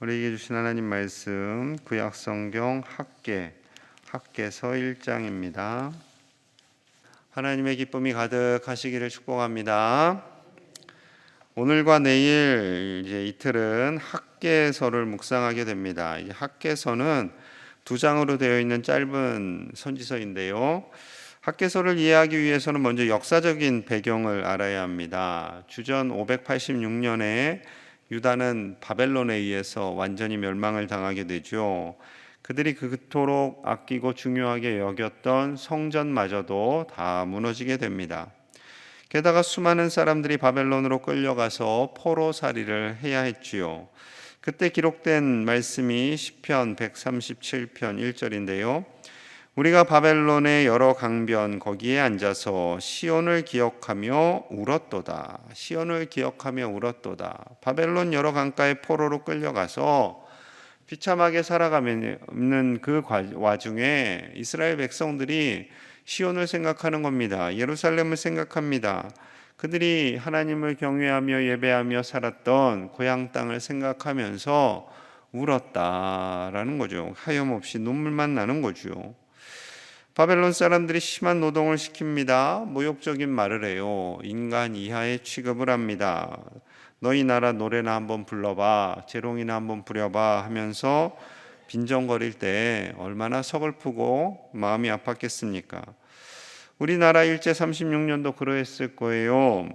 우리에게 주신 하나님 말씀 구약 성경 학계 학계서 1장입니다. 하나님의 기쁨이 가득하시기를 축복합니다. 오늘과 내일 이제 이틀은 학계서를 묵상하게 됩니다. 이 학계서는 두 장으로 되어 있는 짧은 선지서인데요. 학계서를 이해하기 위해서는 먼저 역사적인 배경을 알아야 합니다. 주전 586년에 유다는 바벨론에 의해서 완전히 멸망을 당하게 되죠. 그들이 그토록 아끼고 중요하게 여겼던 성전마저도 다 무너지게 됩니다. 게다가 수많은 사람들이 바벨론으로 끌려가서 포로살이를 해야 했지요. 그때 기록된 말씀이 시편 137편 1절인데요. 우리가 바벨론의 여러 강변 거기에 앉아서 시온을 기억하며 울었도다. 시온을 기억하며 울었도다. 바벨론 여러 강가의 포로로 끌려가서 비참하게 살아가는 그 와중에 이스라엘 백성들이 시온을 생각하는 겁니다. 예루살렘을 생각합니다. 그들이 하나님을 경외하며 예배하며 살았던 고향 땅을 생각하면서 울었다라는 거죠. 하염없이 눈물만 나는 거죠. 바벨론 사람들이 심한 노동을 시킵니다. 모욕적인 말을 해요. 인간 이하의 취급을 합니다. 너희 나라 노래나 한번 불러봐, 재롱이나 한번 부려봐 하면서 빈정거릴 때 얼마나 서글프고 마음이 아팠겠습니까? 우리나라 일제 36년도 그러했을 거예요.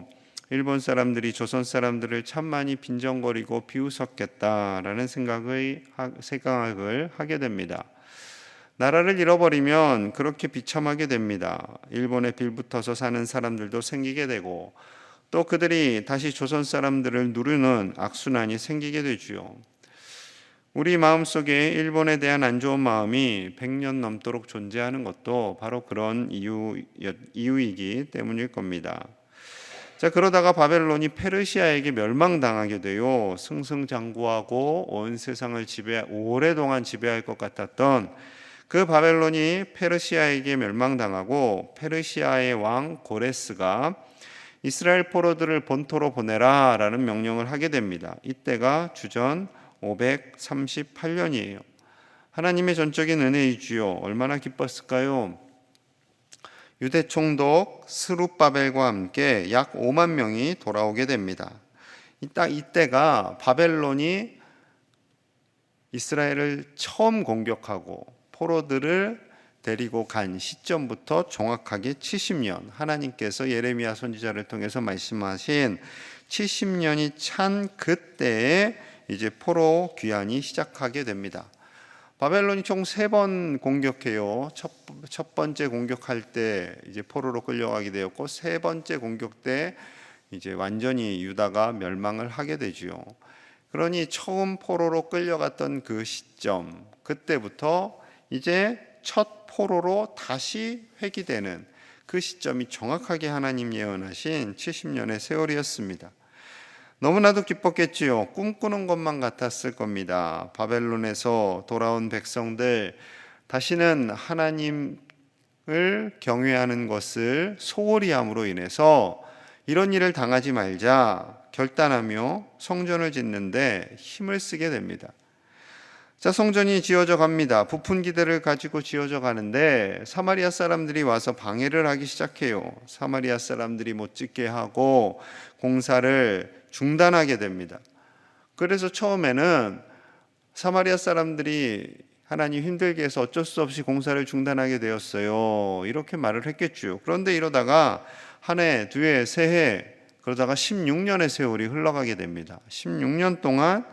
일본 사람들이 조선 사람들을 참 많이 빈정거리고 비웃었겠다라는 생각의 생각을 하게 됩니다. 나라를 잃어버리면 그렇게 비참하게 됩니다. 일본에 빌붙어서 사는 사람들도 생기게 되고 또 그들이 다시 조선 사람들을 누르는 악순환이 생기게 되지요. 우리 마음 속에 일본에 대한 안 좋은 마음이 100년 넘도록 존재하는 것도 바로 그런 이유, 이유이기 때문일 겁니다. 자, 그러다가 바벨론이 페르시아에게 멸망당하게 되요. 승승장구하고 온 세상을 지배, 오랫동안 지배할 것 같았던 그 바벨론이 페르시아에게 멸망당하고 페르시아의 왕 고레스가 이스라엘 포로들을 본토로 보내라라는 명령을 하게 됩니다. 이때가 주전 538년이에요. 하나님의 전적인 은혜이지요. 얼마나 기뻤을까요? 유대 총독 스룹바벨과 함께 약 5만 명이 돌아오게 됩니다. 이따 이때가 바벨론이 이스라엘을 처음 공격하고 포로들을 데리고 간 시점부터 정확하게 70년 하나님께서 예레미야 선지자를 통해서 말씀하신 70년이 찬 그때에 이제 포로 귀환이 시작하게 됩니다. 바벨론이 총 세 번 공격해요. 첫, 첫 번째 공격할 때 이제 포로로 끌려가게 되었고 세 번째 공격 때 이제 완전히 유다가 멸망을 하게 되지요. 그러니 처음 포로로 끌려갔던 그 시점 그때부터 이제 첫 포로로 다시 회귀되는 그 시점이 정확하게 하나님 예언하신 70년의 세월이었습니다. 너무나도 기뻤겠지요. 꿈꾸는 것만 같았을 겁니다. 바벨론에서 돌아온 백성들 다시는 하나님을 경외하는 것을 소홀히 함으로 인해서 이런 일을 당하지 말자 결단하며 성전을 짓는데 힘을 쓰게 됩니다. 자, 성전이 지어져 갑니다. 부푼 기대를 가지고 지어져 가는데 사마리아 사람들이 와서 방해를 하기 시작해요. 사마리아 사람들이 못 짓게 하고 공사를 중단하게 됩니다. 그래서 처음에는 사마리아 사람들이 하나님 힘들게 해서 어쩔 수 없이 공사를 중단하게 되었어요. 이렇게 말을 했겠죠. 그런데 이러다가 한 해, 두 해, 세 해, 그러다가 16년의 세월이 흘러가게 됩니다. 16년 동안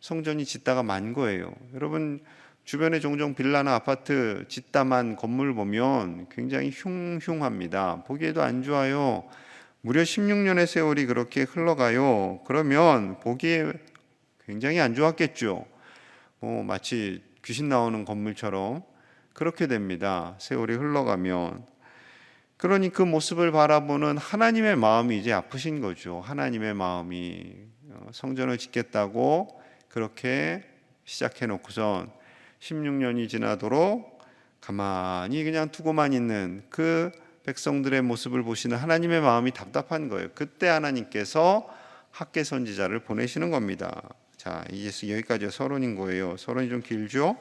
성전이 짓다가 만 거예요. 여러분 주변에 종종 빌라나 아파트 짓다만 건물 보면 굉장히 흉흉합니다. 보기에도 안 좋아요. 무려 16년의 세월이 그렇게 흘러가요. 그러면 보기에 굉장히 안 좋았겠죠. 뭐 마치 귀신 나오는 건물처럼 그렇게 됩니다. 세월이 흘러가면. 그러니 그 모습을 바라보는 하나님의 마음이 이제 아프신 거죠. 하나님의 마음이 어, 성전을 짓겠다고 그렇게 시작해 놓고선 16년이 지나도록 가만히 그냥 두고만 있는 그 백성들의 모습을 보시는 하나님의 마음이 답답한 거예요. 그때 하나님께서 학계 선지자를 보내시는 겁니다. 자, 이제 여기까지 서론인 거예요. 서론이 좀 길죠?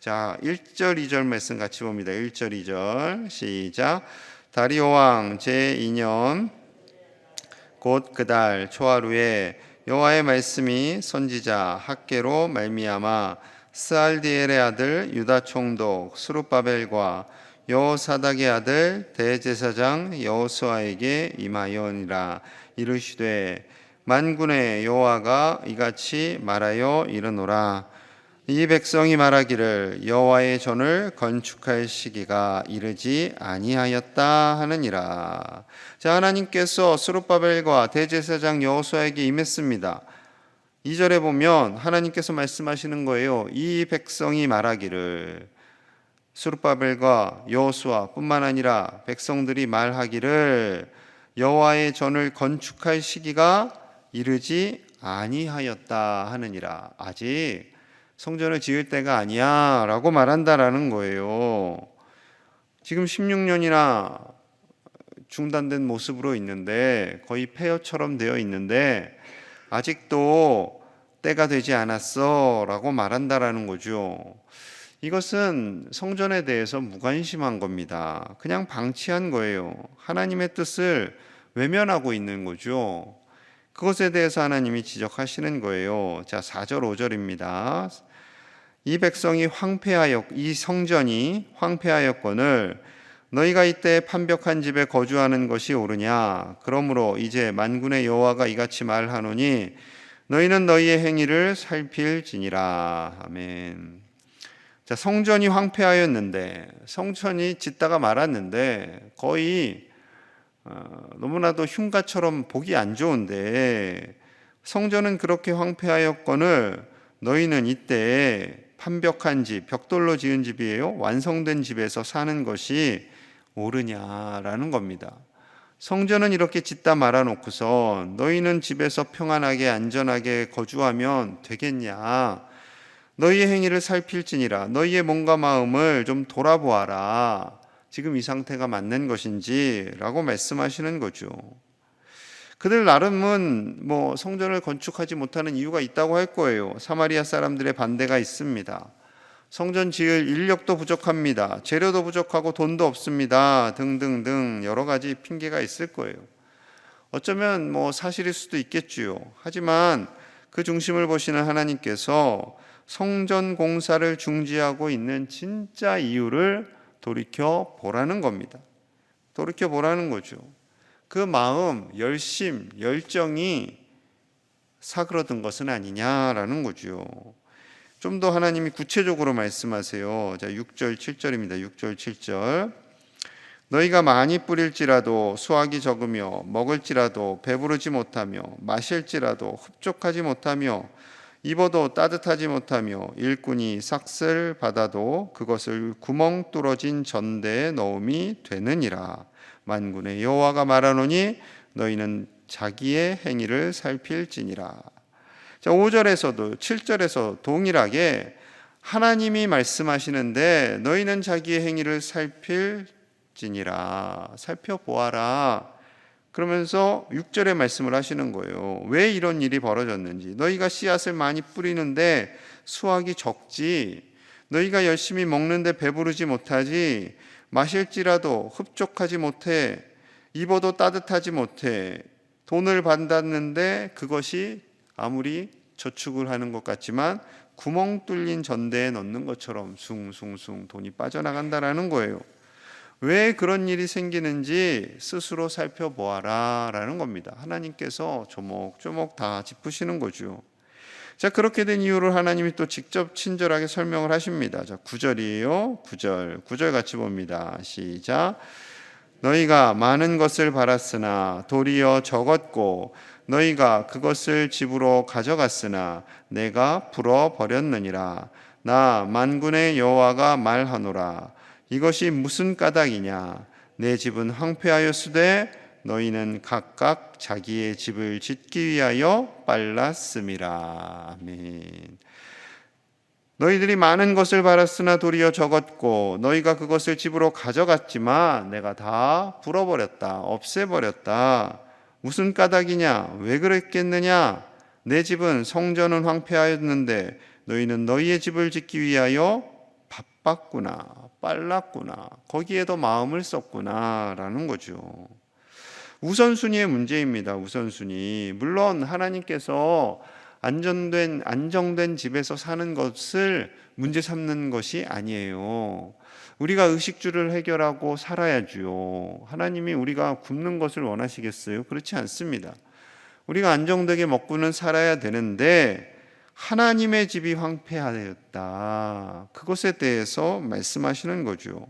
자, 1절, 2절 말씀 같이 봅니다. 1절, 2절. 시작. 다리오 왕 제2년 곧 그달 초하루에 여호와의 말씀이 선지자 학계로 말미암아 스알디엘의 아들 유다 총독 수룹바벨과 여호사닥의 아들 대제사장 여호수아에게 임하여니라. 이르시되 만군의 여호와가 이같이 말하여 이르노라 이 백성이 말하기를 여호와의 전을 건축할 시기가 이르지 아니하였다 하느니라. 자 하나님께서 스룹바벨과 대제사장 여호수아에게 임했습니다. 2절에 보면 하나님께서 말씀하시는 거예요. 이 백성이 말하기를 스룹바벨과 여호수아뿐만 아니라 백성들이 말하기를 여호와의 전을 건축할 시기가 이르지 아니하였다 하느니라. 아직 성전을 지을 때가 아니야 라고 말한다라는 거예요. 지금 16년이나 중단된 모습으로 있는데 거의 폐허처럼 되어 있는데 아직도 때가 되지 않았어 라고 말한다라는 거죠. 이것은 성전에 대해서 무관심한 겁니다. 그냥 방치한 거예요. 하나님의 뜻을 외면하고 있는 거죠. 그것에 대해서 하나님이 지적하시는 거예요. 자, 4절, 5절입니다. 이 백성이 황폐하였, 이 성전이 황폐하였건을 너희가 이때 판벽한 집에 거주하는 것이 옳으냐? 그러므로 이제 만군의 여호와가 이같이 말하노니 너희는 너희의 행위를 살필지니라. 아멘. 자, 성전이 황폐하였는데 성전이 짓다가 말았는데 거의 어, 너무나도 흉가처럼 보기 안 좋은데 성전은 그렇게 황폐하였건을 너희는 이때 판벽한 집, 벽돌로 지은 집이에요. 완성된 집에서 사는 것이 옳으냐라는 겁니다. 성전은 이렇게 짓다 말아놓고서 너희는 집에서 평안하게 안전하게 거주하면 되겠냐? 너희의 행위를 살필지니라. 너희의 몸과 마음을 좀 돌아보아라. 지금 이 상태가 맞는 것인지라고 말씀하시는 거죠. 그들 나름은 뭐 성전을 건축하지 못하는 이유가 있다고 할 거예요. 사마리아 사람들의 반대가 있습니다. 성전 지을 인력도 부족합니다. 재료도 부족하고 돈도 없습니다. 등등등 여러 가지 핑계가 있을 거예요. 어쩌면 뭐 사실일 수도 있겠지요. 하지만 그 중심을 보시는 하나님께서 성전 공사를 중지하고 있는 진짜 이유를 돌이켜 보라는 겁니다. 돌이켜 보라는 거죠. 그 마음, 열심, 열정이 사그러든 것은 아니냐라는 거죠. 좀더 하나님이 구체적으로 말씀하세요. 자, 6절, 7절입니다. 6절, 7절. 너희가 많이 뿌릴지라도 수확이 적으며 먹을지라도 배부르지 못하며 마실지라도 흡족하지 못하며 입어도 따뜻하지 못하며 일꾼이 삭슬 받아도 그것을 구멍 뚫어진 전대에 넣음이 되느니라. 만군의 여호와가 말하노니 너희는 자기의 행위를 살필지니라. 자, 5절에서도 7절에서 동일하게 하나님이 말씀하시는데 너희는 자기의 행위를 살필지니라. 살펴보아라. 그러면서 6절에 말씀을 하시는 거예요. 왜 이런 일이 벌어졌는지. 너희가 씨앗을 많이 뿌리는데 수확이 적지. 너희가 열심히 먹는데 배부르지 못하지. 마실지라도 흡족하지 못해. 입어도 따뜻하지 못해. 돈을 받았는데 그것이 아무리 저축을 하는 것 같지만 구멍 뚫린 전대에 넣는 것처럼 숭숭숭 돈이 빠져나간다라는 거예요. 왜 그런 일이 생기는지 스스로 살펴보아라 라는 겁니다. 하나님께서 조목조목 다 짚으시는 거죠. 자, 그렇게 된 이유를 하나님이 또 직접 친절하게 설명을 하십니다. 자, 9절이에요. 9절. 9절 같이 봅니다. 시작. 너희가 많은 것을 바랐으나 도리어 적었고 너희가 그것을 집으로 가져갔으나 내가 불어 버렸느니라. 나 만군의 여호와가 말하노라. 이것이 무슨 까닭이냐? 내 집은 황폐하였으되 너희는 각각 자기의 집을 짓기 위하여 빨랐음이라. 아멘. 너희들이 많은 것을 바랐으나 도리어 적었고 너희가 그것을 집으로 가져갔지만 내가 다 불어버렸다. 없애버렸다. 무슨 까닭이냐? 왜 그랬겠느냐? 내 집은 성전은 황폐하였는데 너희는 너희의 집을 짓기 위하여 바빴구나, 빨랐구나, 거기에도 마음을 썼구나라는 거죠. 우선순위의 문제입니다. 우선순위. 물론 하나님께서 안전된 안정된 집에서 사는 것을 문제 삼는 것이 아니에요. 우리가 의식주를 해결하고 살아야지요. 하나님이 우리가 굶는 것을 원하시겠어요? 그렇지 않습니다. 우리가 안정되게 먹고는 살아야 되는데 하나님의 집이 황폐하였다. 그것에 대해서 말씀하시는 거죠.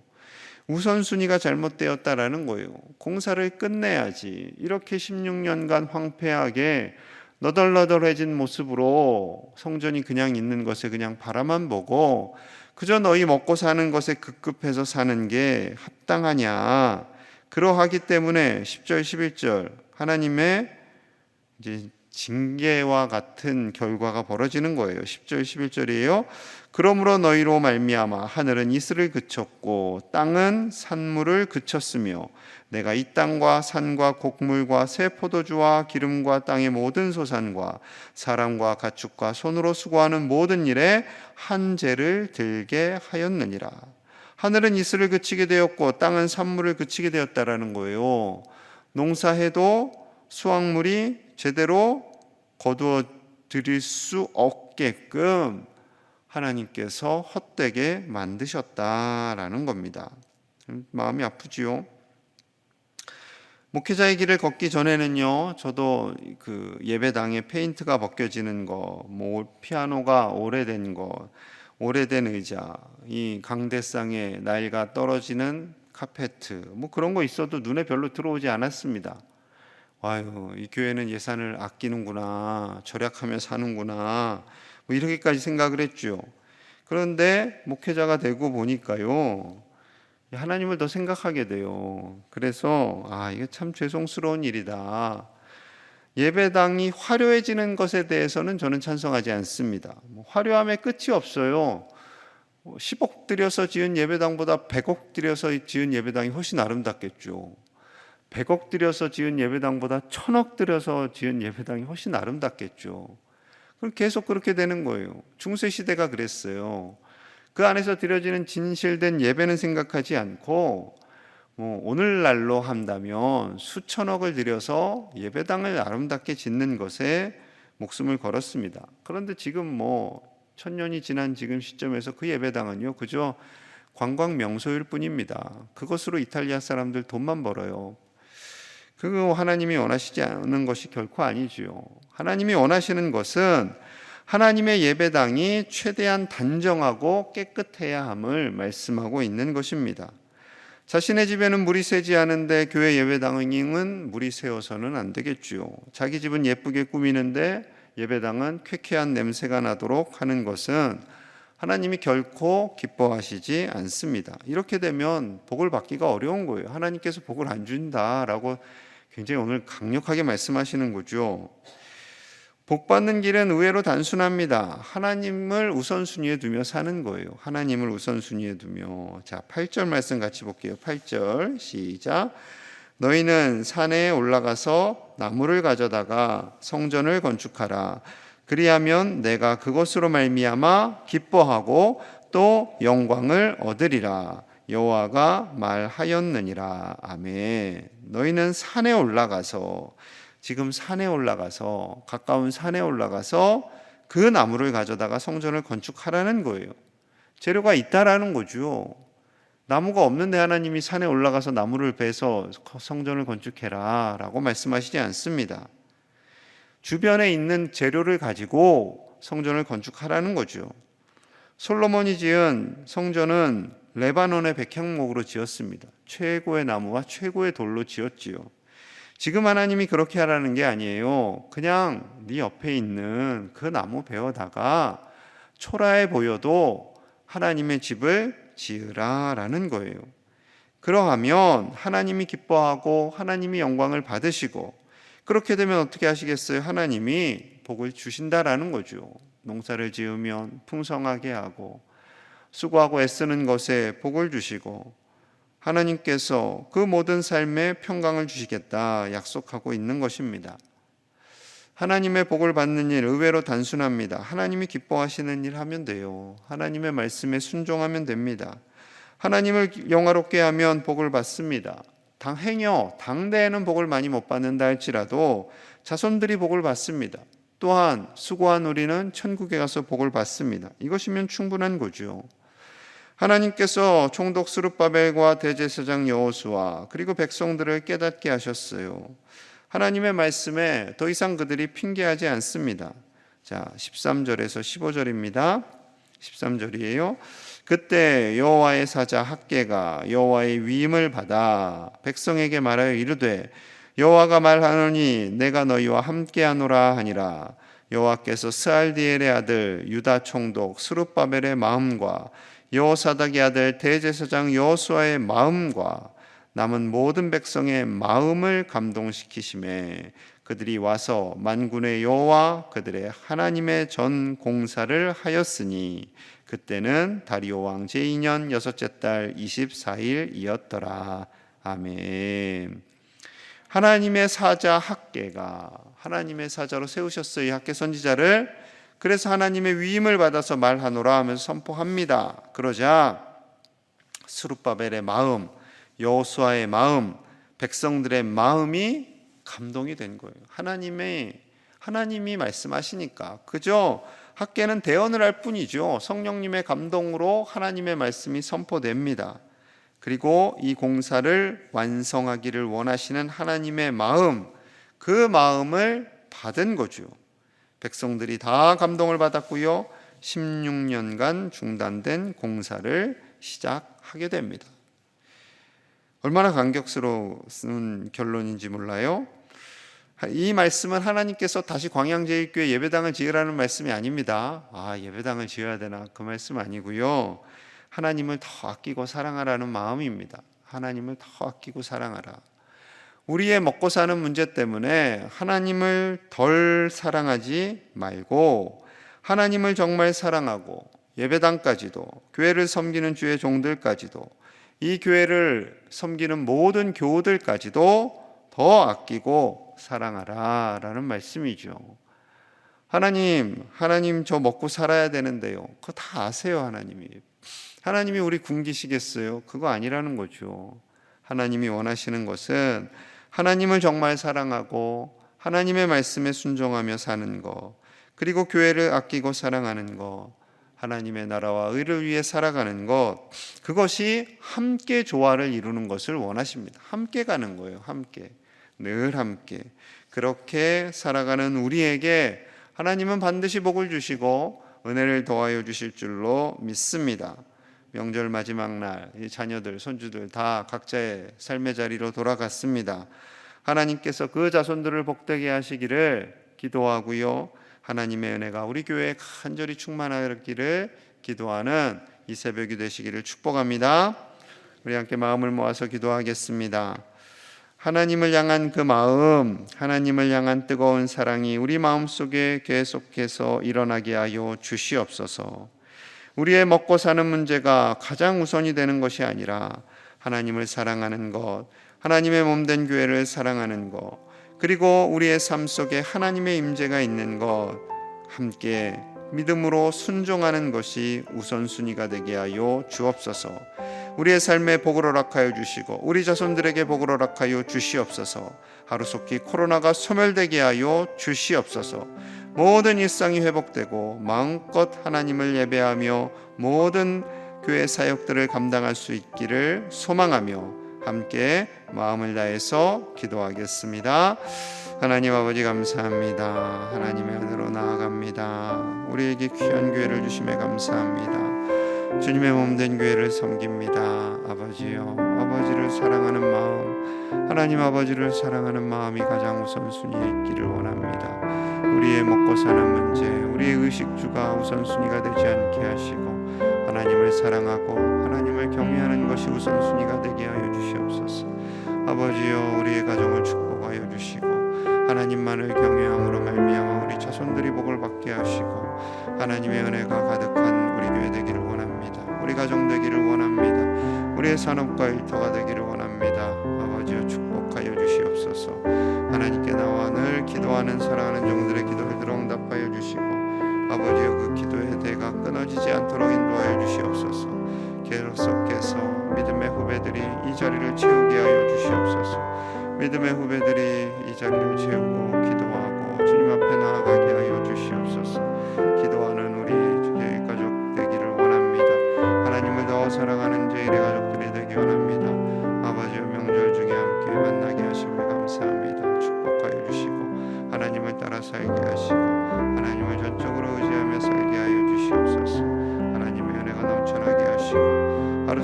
우선순위가 잘못되었다라는 거예요. 공사를 끝내야지. 이렇게 16년간 황폐하게 너덜너덜해진 모습으로 성전이 그냥 있는 것에 그냥 바라만 보고 그저 너희 먹고 사는 것에 급급해서 사는 게 합당하냐. 그러하기 때문에 10절, 11절 하나님의 이제 징계와 같은 결과가 벌어지는 거예요. 10절 11절이에요. 그러므로 너희로 말미암아 하늘은 이슬을 그쳤고 땅은 산물을 그쳤으며 내가 이 땅과 산과 곡물과 새 포도주와 기름과 땅의 모든 소산과 사람과 가축과 손으로 수고하는 모든 일에 한 죄를 들게 하였느니라. 하늘은 이슬을 그치게 되었고 땅은 산물을 그치게 되었다라는 거예요. 농사해도 수확물이 제대로 거두어 드릴 수 없게끔 하나님께서 헛되게 만드셨다라는 겁니다. 마음이 아프지요. 목회자의 길을 걷기 전에는요, 저도 그 예배당에 페인트가 벗겨지는 거, 뭐 피아노가 오래된 거, 오래된 의자, 이 강대상에 나일가 떨어지는 카페트, 뭐 그런 거 있어도 눈에 별로 들어오지 않았습니다. 아유, 이 교회는 예산을 아끼는구나, 절약하며 사는구나, 뭐 이렇게까지 생각을 했죠. 그런데 목회자가 되고 보니까요, 하나님을 더 생각하게 돼요. 그래서 아 이게 참 죄송스러운 일이다. 예배당이 화려해지는 것에 대해서는 저는 찬성하지 않습니다. 뭐 화려함에 끝이 없어요. 10억 뭐 들여서 지은 예배당보다 100억 들여서 지은 예배당이 훨씬 아름답겠죠. 100억 들여서 지은 예배당보다 1000억 들여서 지은 예배당이 훨씬 아름답겠죠. 그럼 계속 그렇게 되는 거예요. 중세 시대가 그랬어요. 그 안에서 드려지는 진실된 예배는 생각하지 않고 뭐 오늘날로 한다면 수천억을 들여서 예배당을 아름답게 짓는 것에 목숨을 걸었습니다. 그런데 지금 뭐 천년이 지난 지금 시점에서 그 예배당은요 그저 관광 명소일 뿐입니다. 그것으로 이탈리아 사람들 돈만 벌어요. 그거 하나님이 원하시지 않는 것이 결코 아니지요. 하나님이 원하시는 것은 하나님의 예배당이 최대한 단정하고 깨끗해야 함을 말씀하고 있는 것입니다. 자신의 집에는 물이 새지 않은데 교회 예배당은 물이 새어서는 안 되겠지요. 자기 집은 예쁘게 꾸미는데 예배당은 쾌쾌한 냄새가 나도록 하는 것은 하나님이 결코 기뻐하시지 않습니다. 이렇게 되면 복을 받기가 어려운 거예요. 하나님께서 복을 안 준다라고 굉장히 오늘 강력하게 말씀하시는 거죠. 복 받는 길은 의외로 단순합니다. 하나님을 우선순위에 두며 사는 거예요. 하나님을 우선순위에 두며. 자, 8절 말씀 같이 볼게요. 8절 시작. 너희는 산에 올라가서 나무를 가져다가 성전을 건축하라. 그리하면 내가 그것으로 말미암아 기뻐하고 또 영광을 얻으리라. 여호와가 말하였느니라. 아멘. 너희는 산에 올라가서 지금 산에 올라가서 가까운 산에 올라가서 그 나무를 가져다가 성전을 건축하라는 거예요. 재료가 있다라는 거죠. 나무가 없는데 하나님이 산에 올라가서 나무를 베서 성전을 건축해라 라고 말씀하시지 않습니다. 주변에 있는 재료를 가지고 성전을 건축하라는 거죠. 솔로몬이 지은 성전은 레바논의 백향목으로 지었습니다. 최고의 나무와 최고의 돌로 지었지요. 지금 하나님이 그렇게 하라는 게 아니에요. 그냥 네 옆에 있는 그 나무 베어다가 초라해 보여도 하나님의 집을 지으라라는 거예요. 그러하면 하나님이 기뻐하고 하나님이 영광을 받으시고 그렇게 되면 어떻게 하시겠어요? 하나님이 복을 주신다라는 거죠. 농사를 지으면 풍성하게 하고 수고하고 애쓰는 것에 복을 주시고 하나님께서 그 모든 삶에 평강을 주시겠다 약속하고 있는 것입니다. 하나님의 복을 받는 일 의외로 단순합니다. 하나님이 기뻐하시는 일 하면 돼요. 하나님의 말씀에 순종하면 됩니다. 하나님을 영화롭게 하면 복을 받습니다. 당 행여 당대에는 복을 많이 못 받는다 할지라도 자손들이 복을 받습니다. 또한 수고한 우리는 천국에 가서 복을 받습니다. 이것이면 충분한 거죠. 하나님께서 총독 스룹바벨과 대제사장 여호수아 그리고 백성들을 깨닫게 하셨어요. 하나님의 말씀에 더 이상 그들이 핑계하지 않습니다. 자, 13절에서 15절입니다. 13절이에요. 그때 여호와의 사자 학계가 여호와의 위임을 받아 백성에게 말하여 이르되 여호와가 말하노니 내가 너희와 함께하노라 하니라 여호와께서 스알디엘의 아들 유다 총독 스룹바벨의 마음과 여호사닥의 아들 대제사장 여호수아의 마음과 남은 모든 백성의 마음을 감동시키심에 그들이 와서 만군의 여호와 그들의 하나님의 전 공사를 하였으니 그때는 다리오 왕 제2년 여섯째 달 24일이었더라. 아멘. 하나님의 사자 학계가 하나님의 사자로 세우셨어요. 이 학계 선지자를 그래서 하나님의 위임을 받아서 말하노라 하면서 선포합니다. 그러자 스룹바벨의 마음, 여호수아의 마음, 백성들의 마음이 감동이 된 거예요. 하나님의 하나님이 말씀하시니까 그저 학계는 대언을 할 뿐이죠. 성령님의 감동으로 하나님의 말씀이 선포됩니다. 그리고 이 공사를 완성하기를 원하시는 하나님의 마음, 그 마음을 받은 거죠. 백성들이 다 감동을 받았고요. 16년간 중단된 공사를 시작하게 됩니다. 얼마나 감격스러운 결론인지 몰라요. 이 말씀은 하나님께서 다시 광양제일교회 예배당을 지으라는 말씀이 아닙니다. 아, 예배당을 지어야 되나? 그 말씀 아니고요. 하나님을 더 아끼고 사랑하라는 마음입니다. 하나님을 더 아끼고 사랑하라. 우리의 먹고 사는 문제 때문에 하나님을 덜 사랑하지 말고 하나님을 정말 사랑하고 예배당까지도 교회를 섬기는 주의 종들까지도 이 교회를 섬기는 모든 교우들까지도 더 아끼고 사랑하라 라는 말씀이죠. 하나님, 하나님 저 먹고 살아야 되는데요. 그거 다 아세요, 하나님이. 하나님이 우리 굶기시겠어요? 그거 아니라는 거죠. 하나님이 원하시는 것은 하나님을 정말 사랑하고 하나님의 말씀에 순종하며 사는 것, 그리고 교회를 아끼고 사랑하는 것, 하나님의 나라와 의를 위해 살아가는 것, 그것이 함께 조화를 이루는 것을 원하십니다. 함께 가는 거예요. 함께. 늘 함께. 그렇게 살아가는 우리에게 하나님은 반드시 복을 주시고 은혜를 더하여 주실 줄로 믿습니다. 명절 마지막 날, 이 자녀들, 손주들 다 각자의 삶의 자리로 돌아갔습니다. 하나님께서 그 자손들을 복되게 하시기를 기도하고요. 하나님의 은혜가 우리 교회에 간절히 충만하기를 기도하는 이 새벽이 되시기를 축복합니다. 우리 함께 마음을 모아서 기도하겠습니다. 하나님을 향한 그 마음, 하나님을 향한 뜨거운 사랑이 우리 마음 속에 계속해서 일어나게 하여 주시옵소서. 우리의 먹고 사는 문제가 가장 우선이 되는 것이 아니라 하나님을 사랑하는 것, 하나님의 몸된 교회를 사랑하는 것, 그리고 우리의 삶 속에 하나님의 임재가 있는 것 함께 믿음으로 순종하는 것이 우선순위가 되게 하여 주옵소서. 우리의 삶에 복을 허락하여 주시고 우리 자손들에게 복을 허락하여 주시옵소서. 하루속히 코로나가 소멸되게 하여 주시옵소서. 모든 일상이 회복되고 마음껏 하나님을 예배하며 모든 교회 사역들을 감당할 수 있기를 소망하며 함께 마음을 다해서 기도하겠습니다. 하나님 아버지 감사합니다. 하나님의 은혜로 나아갑니다. 우리에게 귀한 교회를 주심에 감사합니다. 주님의 몸된 교회를 섬깁니다. 아버지요. 아버지를 사랑하는 마음, 하나님 아버지를 사랑하는 마음이 가장 우선순위에 있기를 원합니다. 우리의 먹고 사는 문제, 우리의 의식주가 우선순위가 되지 않게 하시고 하나님을 사랑하고 하나님을 경외하는 것이 우선순위가 되게 하여 주시옵소서. 아버지여 우리의 가정을 축복하여 주시고 하나님만을 경외함으로 말미암아 우리 자손들이 복을 받게 하시고 하나님의 은혜가 가득한 우리 교회 되기를 원합니다. 우리 가정 되기를 원합니다. 우리의 산업과 일터가 되기를 원합니다. 기도하는 사랑하는 종들의 기도를 들어 응답하여 주시고 아버지여 그 기도의 대가 끊어지지 않도록 인도하여 주시옵소서. 계속해서 믿음의 후배들이 이 자리를 채우게 하여 주시옵소서. 믿음의 후배들이 이 자리를 채우고 기도하고 주님 앞에 나아가게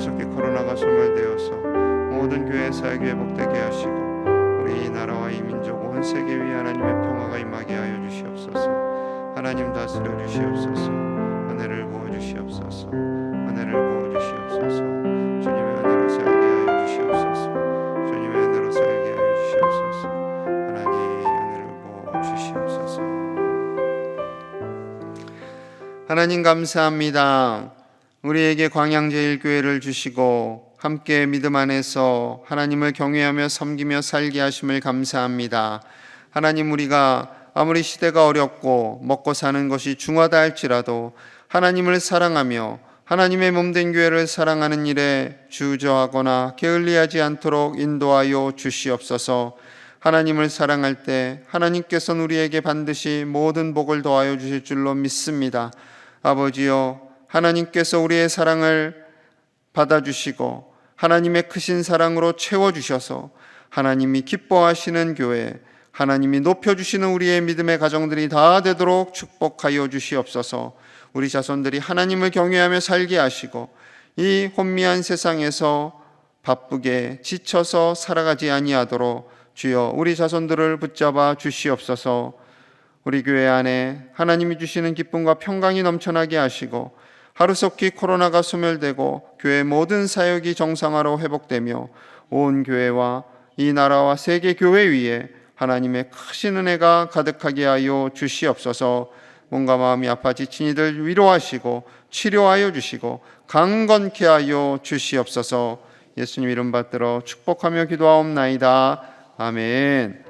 하루속히 코로나가 소멸되어서 모든 교회 사역이 회복되게 하시고 우리 이 나라와 이 민족 온 세계 위에 하나님의 평화가 임하게 하여 주시옵소서. 하나님 다스려 주시옵소서. 은혜를 부어 주시옵소서. 은혜를 부어 주시옵소서. 주님의 은혜로 살게 하여 주시옵소서. 주님의 은혜로 살게 하여 주시옵소서. 하나님 은혜를 부어 주시옵소서. 하나님 감사합니다. 우리에게 광양제일교회를 주시고 함께 믿음 안에서 하나님을 경외하며 섬기며 살게 하심을 감사합니다. 하나님 우리가 아무리 시대가 어렵고 먹고 사는 것이 중하다 할지라도 하나님을 사랑하며 하나님의 몸된 교회를 사랑하는 일에 주저하거나 게을리하지 않도록 인도하여 주시옵소서. 하나님을 사랑할 때 하나님께서는 우리에게 반드시 모든 복을 더하여 주실 줄로 믿습니다. 아버지여 하나님께서 우리의 사랑을 받아주시고 하나님의 크신 사랑으로 채워주셔서 하나님이 기뻐하시는 교회 하나님이 높여주시는 우리의 믿음의 가정들이 다 되도록 축복하여 주시옵소서. 우리 자손들이 하나님을 경외하며 살게 하시고 이 혼미한 세상에서 바쁘게 지쳐서 살아가지 아니하도록 주여 우리 자손들을 붙잡아 주시옵소서. 우리 교회 안에 하나님이 주시는 기쁨과 평강이 넘쳐나게 하시고 하루속히 코로나가 소멸되고 교회 모든 사역이 정상화로 회복되며 온 교회와 이 나라와 세계 교회 위에 하나님의 크신 은혜가 가득하게 하여 주시옵소서. 몸과 마음이 아파 지친 이들 위로하시고 치료하여 주시고 강건케 하여 주시옵소서. 예수님 이름 받들어 축복하며 기도하옵나이다. 아멘.